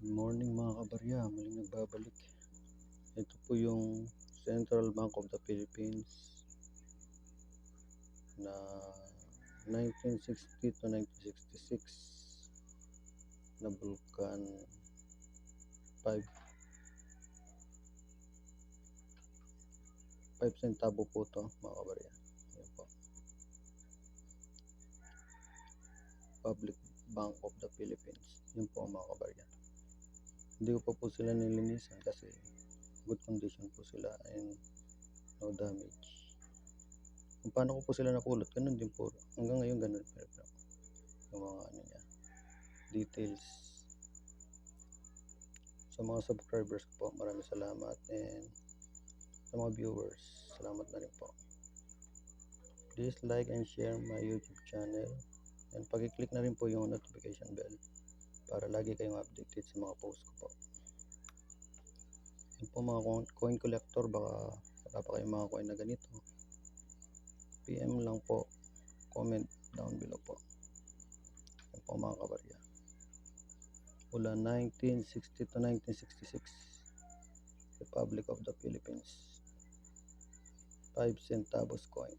Good morning mga kabarya, muling nagbabalik. Ito po yung Central Bank of the Philippines na 1960 to 1966 na Vulcan 5 5 centavo po to mga kabarya. Ayan po. Public Bank of the Philippines. Yun po mga kabarya. Hindi ko pa po sila nilinisan kasi good condition po sila and no damage. Kung paano ko po sila napulot, ganun din po. Hanggang ngayon ganun rin. Yung mga ano niya, details. Sa mga subscribers ko po, maraming salamat and sa mga viewers, salamat na rin po. Please like and share my YouTube channel and pag-click na rin po yung notification bell para lagi kayong updated sa mga post ko po. Yan po mga coin- collector, baka wala pa kayong mga coin na ganito. PM lang po, comment down below po. Yan po mga kabarya. Mula 1960 to 1966, Republic of the Philippines. 5 centavos coin.